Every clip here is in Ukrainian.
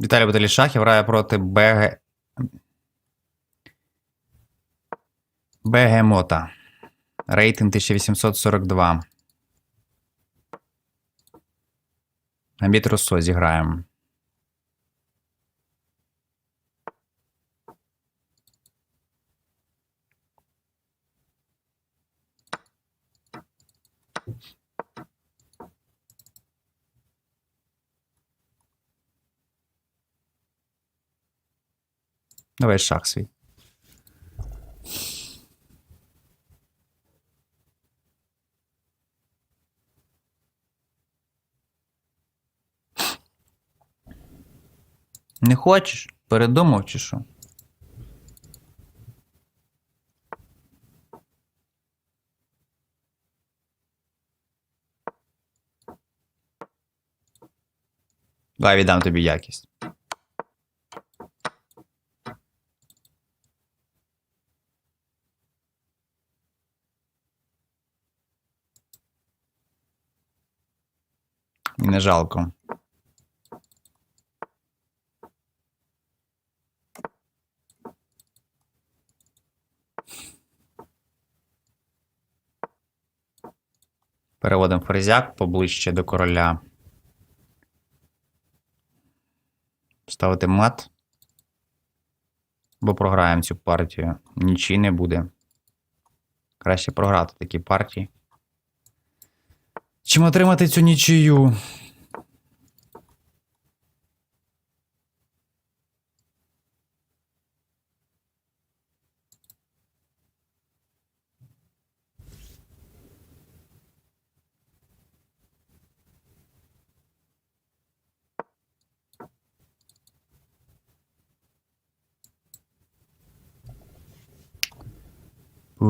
Віталій Баталішахів грає проти Беге... Бегемота. Рейтинг 1842. Гамбіт Руссо зіграємо. Давай шах свій. Не хочеш? Передумав чи що? Давай віддам тобі якість. І жалко. Переводимо ферзяк поближче до короля. Ставити мат. Бо програємо цю партію. Нічий не буде. Краще програти такі партії. Чим отримати цю нічию?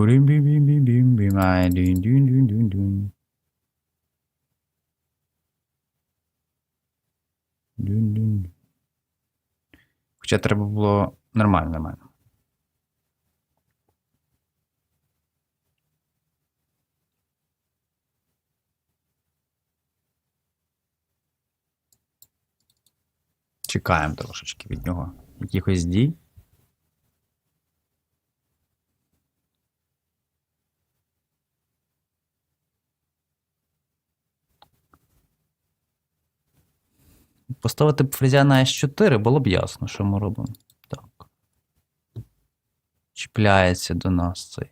Бу-рим-бім-бім-бім-бім, ай, дюн-дюн-дюн-дюн-дюн. Дюн-дюн. Хоча треба було нормально на мене. Чекаємо трошечки від нього якихось дій. Поставити б фрезя на S4 було б ясно, що ми робимо. Так. Чіпляється до нас цей.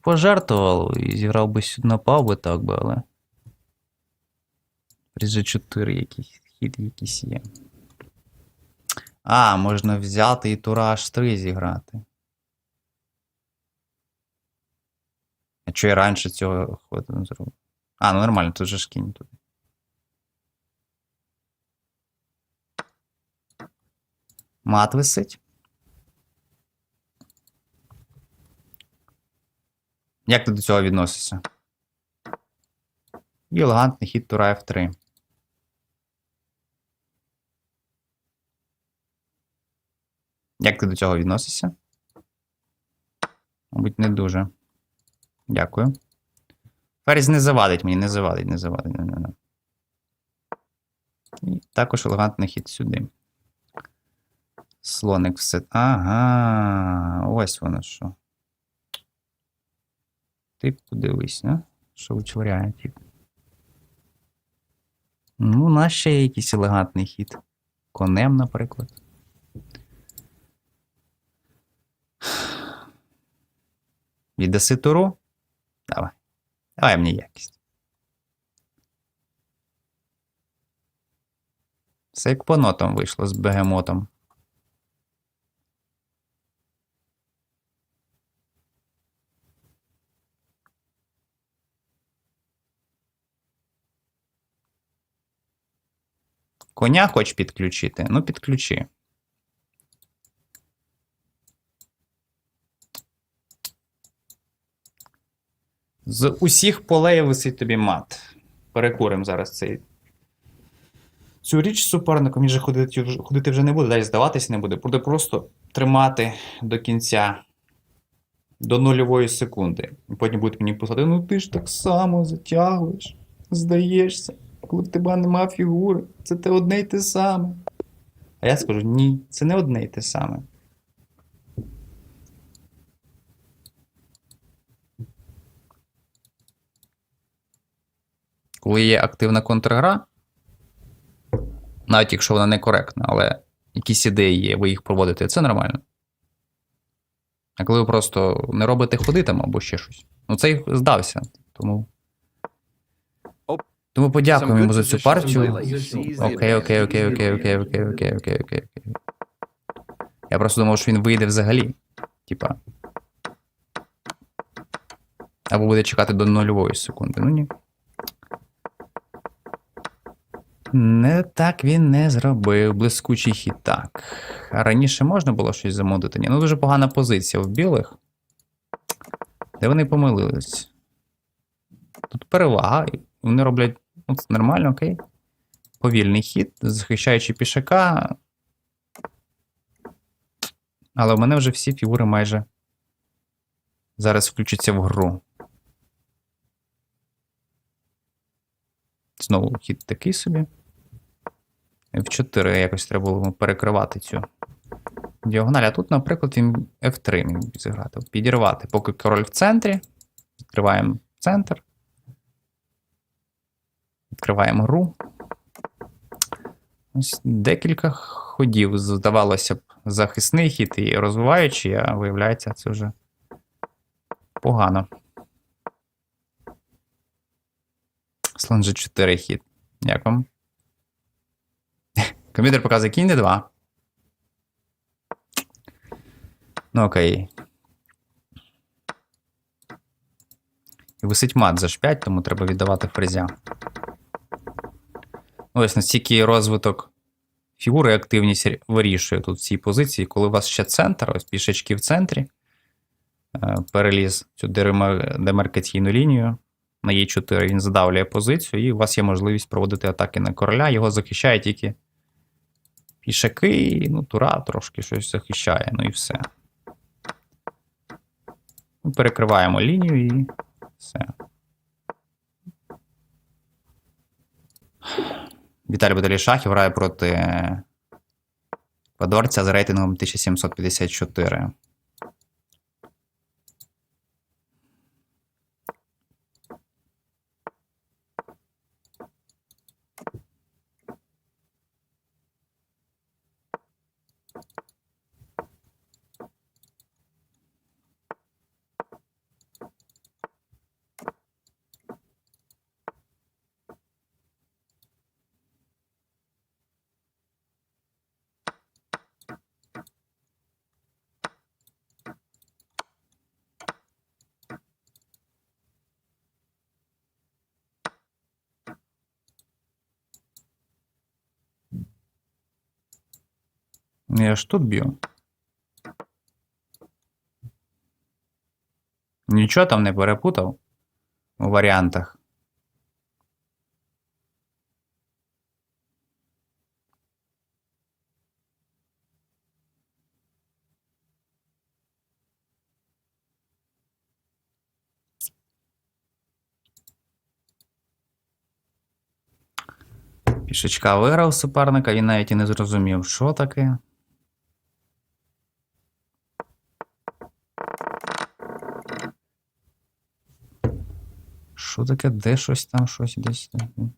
Пожертвував і зіграв би сюди напав би так би, але. При G4 якийсь хід якийсь є. А, можна взяти і тура H3 зіграти. А чого я раніше цього ходу не зробив? А, ну нормально, тут же ж туди. Мат висить. Як ти до цього відносишся? І елегантний хід тура F3. Як ти до цього відносишся? Мабуть, не дуже. Дякую. Ферзь не завадить мені, не завадить, не завадить. Не, не, не. І також елегантний хід сюди. Слоник все. Ага, ось воно що. Ти подивись, а? Що вичворяє тип. Ну, у нас ще є якийсь елегантний хід. Конем, наприклад. Віддаси? Давай. Давай мені якість. Все як по нотам вийшло з бегемотом. Коня хоч підключити? Ну, підключи. З усіх полей висить тобі мат. Перекуримо зараз цей. Цю річ суперником він же ходити, ходити вже не буде, далі здаватись не буде. Буде просто тримати до кінця До нульової секунди. І потім будуть мені писати, ну ти ж так само затягуєш, здаєшся, коли в тебе нема фігури, це те одне й те саме. А я скажу, ні, це не одне й те саме. Коли є активна контргра, навіть якщо вона некоректна, але якісь ідеї є, ви їх проводите, це нормально. А коли ви просто не робите ходи там або ще щось. Ну, це й здався. Тому. Тому подякуємо йому за цю партію. Окей, окей, окей, окей, окей, окей, окей, окей, окей, окей. Я просто думав, що він вийде взагалі. Типа. Або буде чекати до нульової секунди. Ну ні. Не так він не зробив. Блискучий хід так. А раніше можна було щось замовити? Ні, ну дуже погана позиція в білих. Де вони помилились? Тут перевага, вони роблять. Ну, це нормально, окей. Повільний хід, захищаючи пішака. Але в мене вже всі фігури майже зараз включаться в гру. Знову хід такий собі. F4 якось треба було перекривати цю діагональ. А тут, наприклад, він F3 міг зіграти. Підірвати. Поки король в центрі. Відкриваємо центр. Відкриваємо гру. Ось декілька ходів, здавалося б, захисний хід і розвиваючий, а виявляється, це вже погано. Слон G4 хід. Як вам? Комп'ютер показує кінь D2. Ну окей. І висить мат за H5, тому треба віддавати фрезя. Ось настільки розвиток фігури активність вирішує тут в цій позиції, коли у вас ще центр, ось пішечки в центрі. е, Переліз цю демаркаційну лінію. На Е4 він задавлює позицію, і у вас є можливість проводити атаки на короля. Його захищає тільки пішаки, ну, тура трошки щось захищає, ну і все. Перекриваємо лінію і все. Віталій Баталій Шахів грає проти Подорця з рейтингом 1754. Я ж тут б'ю. Нічого там не перепутав у варіантах. Пішечка виграв суперника, він навіть і не зрозумів, що таке. Що таке? Де щось там, щось десь там?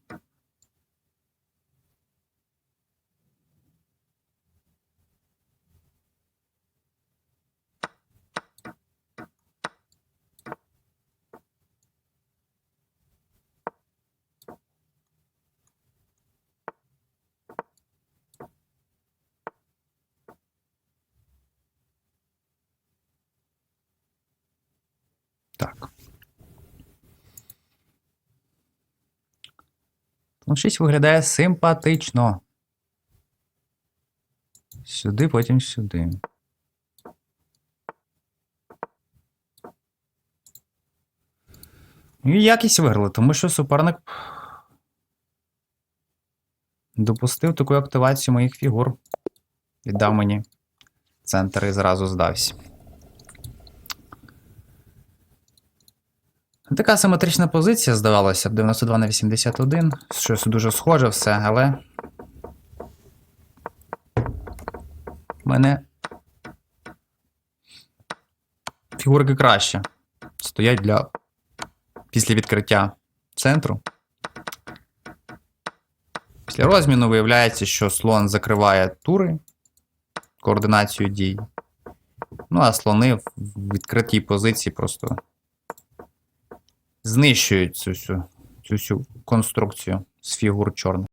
Так. Ну, щось виглядає симпатично. Сюди, потім сюди. І якість виграли, тому що суперник допустив таку активацію моїх фігур. Віддав мені центр і зразу здався. Така симетрична позиція, здавалося б, 92 на 81. Щось дуже схоже все, але. Мене. Фігурки краще. Стоять для. Після відкриття центру. Після розміну виявляється, що слон закриває тури, координацію дій. Ну, а слони в відкритій позиції просто знищують цю всю, цю всю конструкцію з фігур чорних.